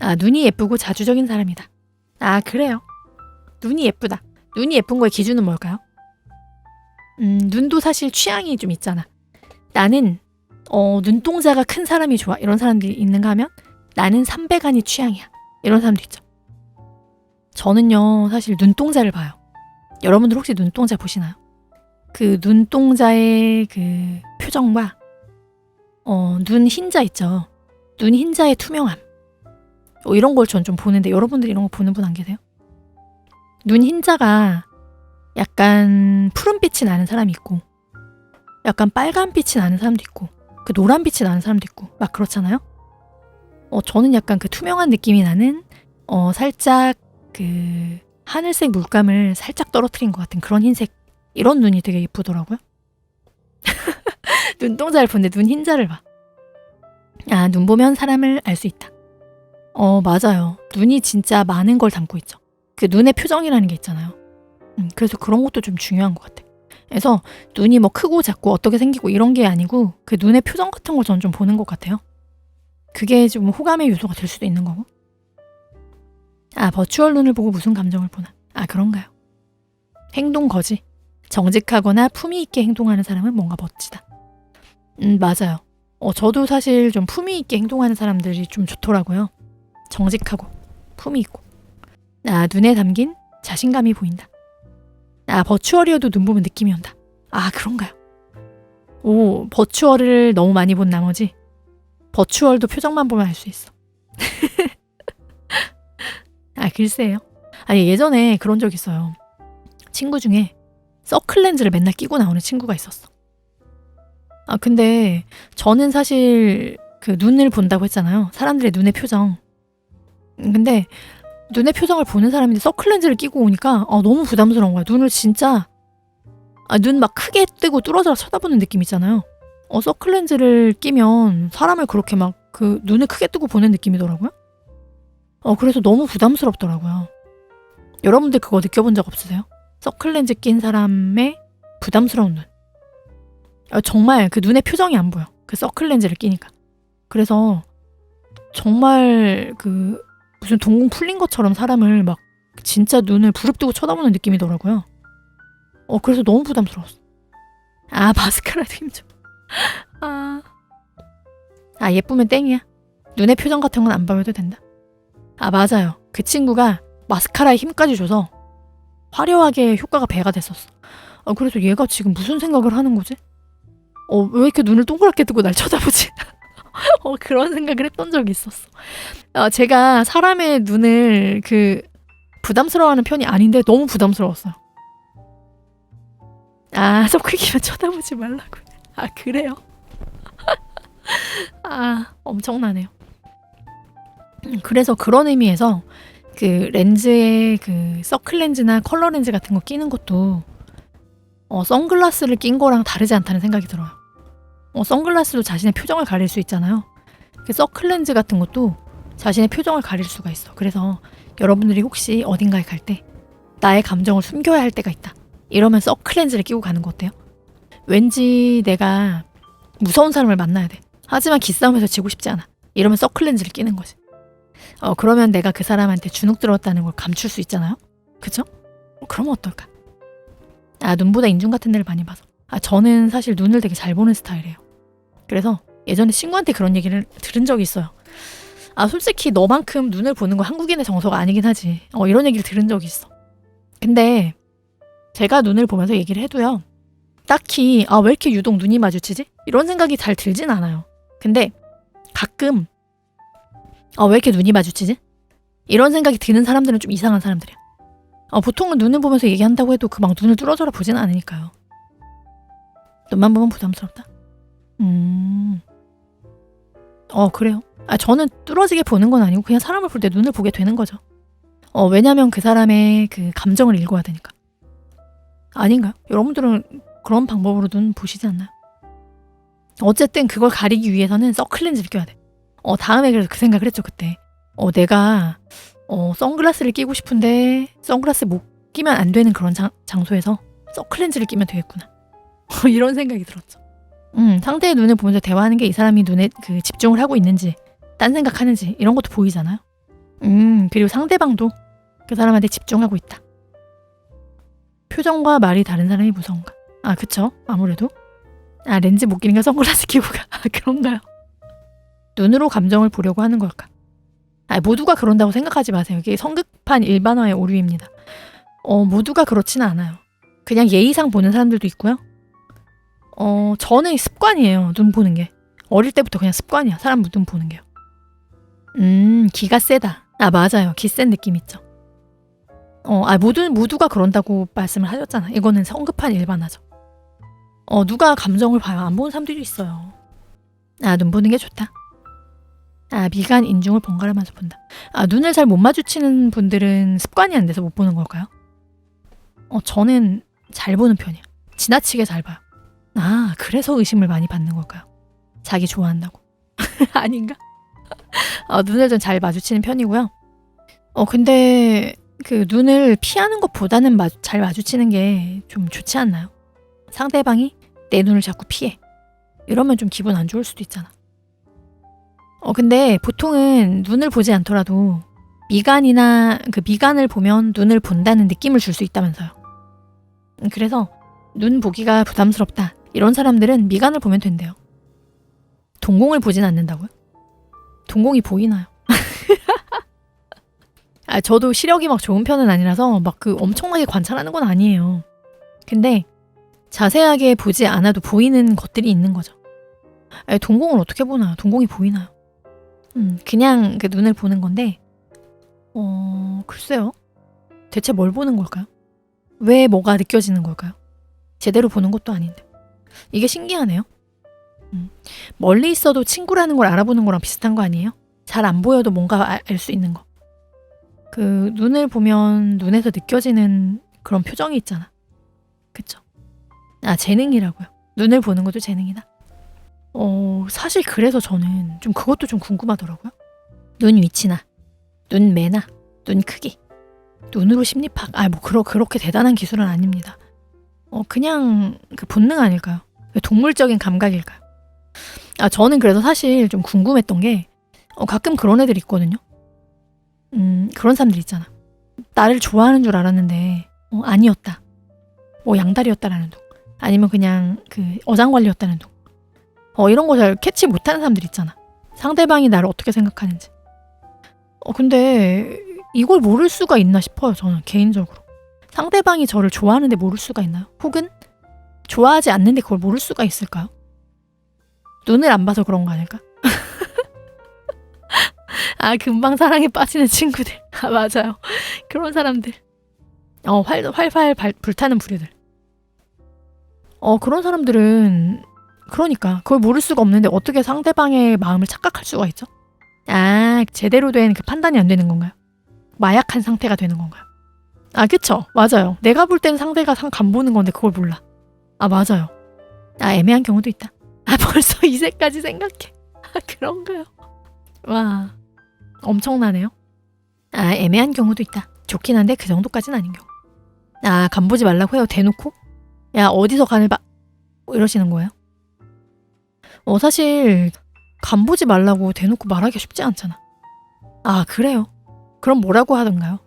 아, 눈이 예쁘고 자주적인 사람이다. 아, 그래요. 눈이 예쁘다. 눈이 예쁜 거의 기준은 뭘까요? 음, 눈도 사실 취향이 좀 있잖아. 나는 어, 눈동자가 큰 사람이 좋아. 이런 사람들이 있는가 하면 나는 삼배간이 취향이야. 이런 사람도 있죠. 저는요, 사실 눈동자를 봐요. 여러분들 혹시 눈동자 보시나요? 그 눈동자의 그 표정과 어, 눈 흰자 있죠. 눈 흰자의 투명함. 어, 이런 걸 전 좀 보는데 여러분들 이런 거 보는 분 안 계세요? 눈 흰자가 약간 푸른빛이 나는 사람이 있고 약간 빨간빛이 나는 사람도 있고 그 노란빛이 나는 사람도 있고 막 그렇잖아요. 어, 저는 약간 그 투명한 느낌이 나는 어, 살짝 그 하늘색 물감을 살짝 떨어뜨린 것 같은 그런 흰색 이런 눈이 되게 예쁘더라고요. 눈동자를 보는데 눈 흰자를 봐. 아, 눈 보면 사람을 알 수 있다. 어, 맞아요. 눈이 진짜 많은 걸 담고 있죠. 그 눈의 표정이라는 게 있잖아요. 음, 그래서 그런 것도 좀 중요한 것 같아. 그래서 눈이 뭐 크고 작고 어떻게 생기고 이런 게 아니고 그 눈의 표정 같은 걸 저는 좀 보는 것 같아요. 그게 좀 호감의 요소가 될 수도 있는 거고. 아, 버추얼 눈을 보고 무슨 감정을 보나. 아, 그런가요? 행동 거지. 정직하거나 품위 있게 행동하는 사람은 뭔가 멋지다. 음, 맞아요. 어, 저도 사실 좀 품위 있게 행동하는 사람들이 좀 좋더라고요. 정직하고, 품위 있고. 아, 눈에 담긴 자신감이 보인다. 아, 버추얼이어도 눈 보면 느낌이 온다. 아, 그런가요? 오, 버추얼을 너무 많이 본 나머지 버추얼도 표정만 보면 알 수 있어. 아, 글쎄요. 아니, 예전에 그런 적 있어요. 친구 중에 서클 렌즈를 맨날 끼고 나오는 친구가 있었어. 아, 근데 저는 사실 그 눈을 본다고 했잖아요. 사람들의 눈의 표정. 음, 근데 눈의 표정을 보는 사람인데 서클 렌즈를 끼고 오니까 아, 너무 부담스러운 거야. 눈을 진짜 아, 눈 막 크게 뜨고 뚫어져 쳐다보는 느낌 있잖아요. 어, 서클 렌즈를 끼면 사람을 그렇게 막 그 눈을 크게 뜨고 보는 느낌이더라고요. 어, 그래서 너무 부담스럽더라고요. 여러분들 그거 느껴본 적 없으세요? 서클 렌즈 낀 사람의 부담스러운 눈. 어, 정말 그 눈의 표정이 안 보여. 그 서클 렌즈를 끼니까. 그래서 정말 그 무슨 동공 풀린 것처럼 사람을 막 진짜 눈을 부릅뜨고 쳐다보는 느낌이더라고요. 어, 그래서 너무 부담스러웠어. 아, 마스카라도 힘줘. 아. 아, 예쁘면 땡이야. 눈의 표정 같은 건 안 봐도 된다. 아, 맞아요. 그 친구가 마스카라에 힘까지 줘서 화려하게 효과가 배가 됐었어. 어, 그래서 얘가 지금 무슨 생각을 하는 거지? 어, 왜 이렇게 눈을 동그랗게 뜨고 날 쳐다보지? 어, 그런 생각을 했던 적이 있었어. 어, 제가 사람의 눈을 그 부담스러워하는 편이 아닌데 너무 부담스러웠어요. 아, 속크기만 쳐다보지 말라고. 아, 그래요? 아, 엄청나네요. 음, 그래서 그런 의미에서 그 렌즈에 그 서클 렌즈나 컬러 렌즈 같은 거 끼는 것도 어, 선글라스를 낀 거랑 다르지 않다는 생각이 들어요. 어, 선글라스도 자신의 표정을 가릴 수 있잖아요. 그 서클 렌즈 같은 것도 자신의 표정을 가릴 수가 있어. 그래서 여러분들이 혹시 어딘가에 갈 때 나의 감정을 숨겨야 할 때가 있다. 이러면 서클 렌즈를 끼고 가는 거 어때요? 왠지 내가 무서운 사람을 만나야 돼. 하지만 기싸움에서 지고 싶지 않아. 이러면 서클 렌즈를 끼는 거지. 어, 그러면 내가 그 사람한테 주눅 들었다는 걸 감출 수 있잖아요? 어, 그러면 어떨까? 아, 눈보다 인중 같은 데를 많이 봐서. 아, 저는 사실 눈을 되게 잘 보는 스타일이에요. 그래서 예전에 친구한테 그런 얘기를 들은 적이 있어요. 아, 솔직히 너만큼 눈을 보는 건 한국인의 정서가 아니긴 하지. 어, 이런 얘기를 들은 적이 있어. 근데 제가 눈을 보면서 얘기를 해도요. 딱히, 아, 왜 이렇게 유독 눈이 마주치지? 이런 생각이 잘 들진 않아요. 근데 가끔, 아, 왜 이렇게 눈이 마주치지? 이런 생각이 드는 사람들은 좀 이상한 사람들이야. 어, 보통은 눈을 보면서 얘기한다고 해도 그막 눈을 뚫어져라 보지는 않으니까요. 눈만 보면 부담스럽다? 음. 어, 그래요. 아, 저는 뚫어지게 보는 건 아니고 그냥 사람을 볼 때 눈을 보게 되는 거죠. 어, 왜냐면 그 사람의 그 감정을 읽어야 되니까. 아닌가요? 여러분들은 그런 방법으로 눈 보시지 않나요? 어쨌든 그걸 가리기 위해서는 서클렌즈를 껴야 돼. 어, 다음에 그래서 그 생각을 했죠, 그때. 어, 내가, 어, 선글라스를 끼고 싶은데, 선글라스 못 끼면 안 되는 그런 장, 장소에서 서클렌즈를 끼면 되겠구나. 이런 생각이 들었죠. 음, 상대의 눈을 보면서 대화하는 게 이 사람이 눈에 그 집중을 하고 있는지, 딴 생각하는지, 이런 것도 보이잖아요. 음, 그리고 상대방도 그 사람한테 집중하고 있다. 표정과 말이 다른 사람이 무서운가? 아, 그쵸. 아무래도. 아, 렌즈 못 끼니까 선글라스 끼고 가. 아, 그런가요? 눈으로 감정을 보려고 하는 걸까? 아, 모두가 그런다고 생각하지 마세요. 이게 성급한 일반화의 오류입니다. 어, 모두가 그렇지는 않아요. 그냥 예의상 보는 사람들도 있고요. 어, 저는 습관이에요. 눈 보는 게. 어릴 때부터 그냥 습관이야. 사람 눈 보는 게요. 음, 기가 세다. 아, 맞아요. 기 센 느낌 있죠. 어, 아, 모두, 모두가 그런다고 말씀을 하셨잖아. 이거는 성급한 일반화죠. 어, 누가 감정을 봐요. 안 보는 사람들이 있어요. 아, 눈 보는 게 좋다. 아, 미간 인중을 번갈아가면서 본다. 아, 눈을 잘 못 마주치는 분들은 습관이 안 돼서 못 보는 걸까요? 어, 저는 잘 보는 편이야. 지나치게 잘 봐요. 아, 그래서 의심을 많이 받는 걸까요? 자기 좋아한다고. 아닌가? 어, 눈을 좀 잘 마주치는 편이고요. 어, 근데 그 눈을 피하는 것보다는 마, 잘 마주치는 게 좀 좋지 않나요? 상대방이 내 눈을 자꾸 피해. 이러면 좀 기분 안 좋을 수도 있잖아. 어, 근데 보통은 눈을 보지 않더라도 미간이나 그 미간을 보면 눈을 본다는 느낌을 줄 수 있다면서요. 음, 그래서 눈 보기가 부담스럽다. 이런 사람들은 미간을 보면 된대요. 동공을 보진 않는다고요? 동공이 보이나요? 아, 저도 시력이 막 좋은 편은 아니라서 막 그 엄청나게 관찰하는 건 아니에요. 근데 자세하게 보지 않아도 보이는 것들이 있는 거죠. 아니, 동공을 어떻게 보나요? 동공이 보이나요? 음, 그냥 그 눈을 보는 건데, 어, 글쎄요. 대체 뭘 보는 걸까요? 왜 뭐가 느껴지는 걸까요? 제대로 보는 것도 아닌데. 이게 신기하네요. 음, 멀리 있어도 친구라는 걸 알아보는 거랑 비슷한 거 아니에요? 잘 안 보여도 뭔가 알 수 있는 거. 그 눈을 보면 눈에서 느껴지는 그런 표정이 있잖아. 그쵸? 아, 재능이라고요. 눈을 보는 것도 재능이다. 어, 사실 그래서 저는 좀 그것도 좀 궁금하더라고요. 눈 위치나, 눈 매나, 눈 크기, 눈으로 심리학. 아, 뭐 그러, 그렇게 대단한 기술은 아닙니다. 어, 그냥 그 본능 아닐까요? 동물적인 감각일까요? 아, 저는 그래서 사실 좀 궁금했던 게, 어, 가끔 그런 애들 있거든요. 음, 그런 사람들 있잖아. 나를 좋아하는 줄 알았는데, 어, 아니었다. 뭐 양다리였다라는 둥. 아니면 그냥 그 어장관리였다는 둥. 어, 이런 거 잘 캐치 못하는 사람들 있잖아. 상대방이 나를 어떻게 생각하는지. 어, 근데 이걸 모를 수가 있나 싶어요, 저는 개인적으로. 상대방이 저를 좋아하는데 모를 수가 있나요? 혹은 좋아하지 않는데 그걸 모를 수가 있을까요? 눈을 안 봐서 그런 거 아닐까? 아, 금방 사랑에 빠지는 친구들. 아, 맞아요. 그런 사람들. 어, 활, 활활 발- 불타는 부류들. 어, 그런 사람들은, 그러니까, 그걸 모를 수가 없는데 어떻게 상대방의 마음을 착각할 수가 있죠? 아, 제대로 된 그 판단이 안 되는 건가요? 마약한 상태가 되는 건가요? 아, 그쵸. 맞아요. 내가 볼 땐 상대가 상, 간 보는 건데 그걸 몰라. 아, 맞아요. 아, 애매한 경우도 있다. 아, 벌써 이제까지 생각해. 아, 그런가요? 와, 엄청나네요. 아, 애매한 경우도 있다. 좋긴 한데 그 정도까지는 아닌 경우. 아, 간 보지 말라고 해요. 대놓고? 야, 어디서 간을 봐. 뭐 이러시는 거예요? 어, 사실, 간 보지 말라고 대놓고 말하기 쉽지 않잖아. 아, 그래요? 그럼 뭐라고 하던가요?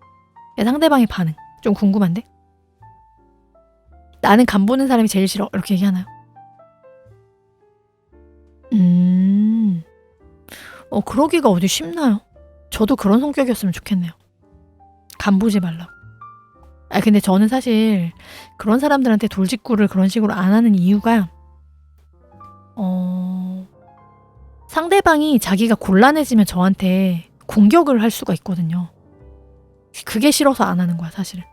야, 상대방의 반응. 좀 궁금한데? 나는 간 보는 사람이 제일 싫어. 이렇게 얘기하나요? 음. 어, 그러기가 어디 쉽나요? 저도 그런 성격이었으면 좋겠네요. 간 보지 말라고. 아, 근데 저는 사실 그런 사람들한테 돌직구를 그런 식으로 안 하는 이유가, 어, 상대방이 자기가 곤란해지면 저한테 공격을 할 수가 있거든요. 그게 싫어서 안 하는 거야, 사실은.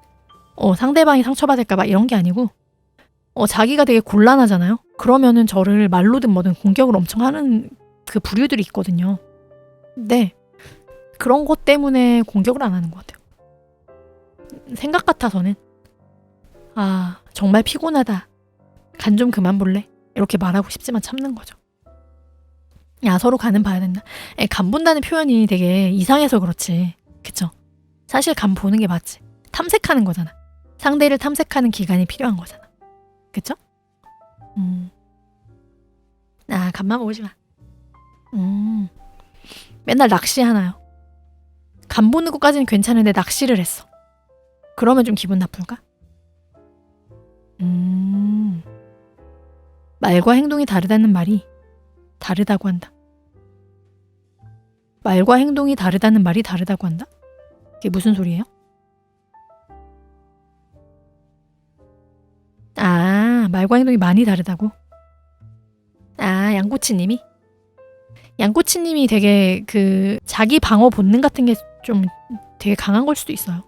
어, 상대방이 상처받을까봐 이런 게 아니고, 어, 자기가 되게 곤란하잖아요? 그러면은 저를 말로든 뭐든 공격을 엄청 하는 그 부류들이 있거든요. 네. 그런 것 때문에 공격을 안 하는 것 같아요. 생각 같아서는, 아, 정말 피곤하다. 간 좀 그만 볼래? 이렇게 말하고 싶지만 참는 거죠. 야, 서로 간은 봐야 된다. 에, 간 본다는 표현이 되게 이상해서 그렇지. 그쵸? 사실 간 보는 게 맞지. 탐색하는 거잖아. 상대를 탐색하는 기간이 필요한 거잖아. 그쵸? 음. 아, 간만 보지 마. 음. 맨날 낚시하나요? 간 보는 것까지는 괜찮은데 낚시를 했어. 그러면 좀 기분 나쁠까? 음. 말과 행동이 다르다는 말이 다르다고 한다. 말과 행동이 다르다는 말이 다르다고 한다? 이게 무슨 소리예요? 아, 말과 행동이 많이 다르다고? 아, 양꼬치님이? 양꼬치님이 되게 그 자기 방어 본능 같은 게 좀 되게 강한 걸 수도 있어요.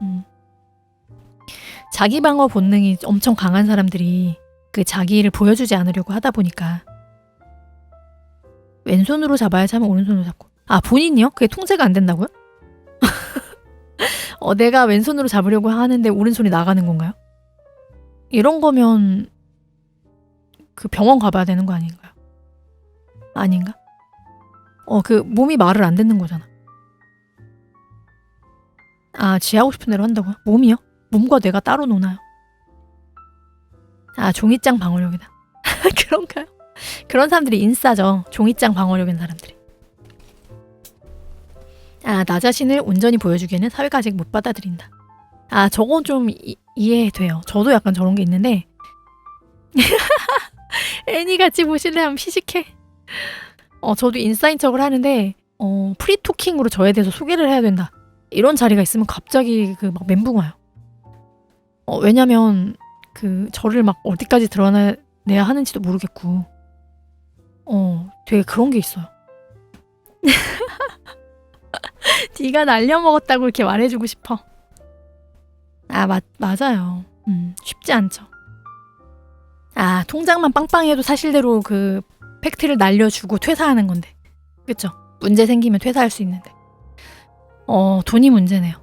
음. 자기 방어 본능이 엄청 강한 사람들이 그 자기를 보여주지 않으려고 하다 보니까 왼손으로 잡아야지 하면 오른손으로 잡고 아 본인이요? 그게 통제가 안 된다고요? 어, 내가 왼손으로 잡으려고 하는데 오른손이 나가는 건가요? 이런 거면 그 병원 가봐야 되는 거 아닌가요? 아닌가? 어, 그 몸이 말을 안 듣는 거잖아. 아, 지 하고 싶은 대로 한다고요? 몸이요? 몸과 뇌가 따로 노나요? 아, 종이장 방어력이다. 그런가요? 그런 사람들이 인싸죠. 종이장 방어력인 사람들이. 아, 나 자신을 온전히 보여주기에는 사회가 아직 못 받아들인다. 아, 저건 좀 이, 이해돼요. 저도 약간 저런 게 있는데. 애니 같이 보실래 하면 피식해. 어, 저도 인싸인 척을 하는데, 어, 프리토킹으로 저에 대해서 소개를 해야 된다. 이런 자리가 있으면 갑자기 그 막 멘붕 와요. 어, 왜냐면, 그, 저를 막 어디까지 드러내야 하는지도 모르겠고, 어, 되게 그런 게 있어요. 네가 날려먹었다고 이렇게 말해주고 싶어. 아, 맞, 맞아요. 음, 쉽지 않죠. 아, 통장만 빵빵해도 사실대로 그 팩트를 날려주고 퇴사하는 건데. 그쵸? 문제 생기면 퇴사할 수 있는데. 어, 돈이 문제네요.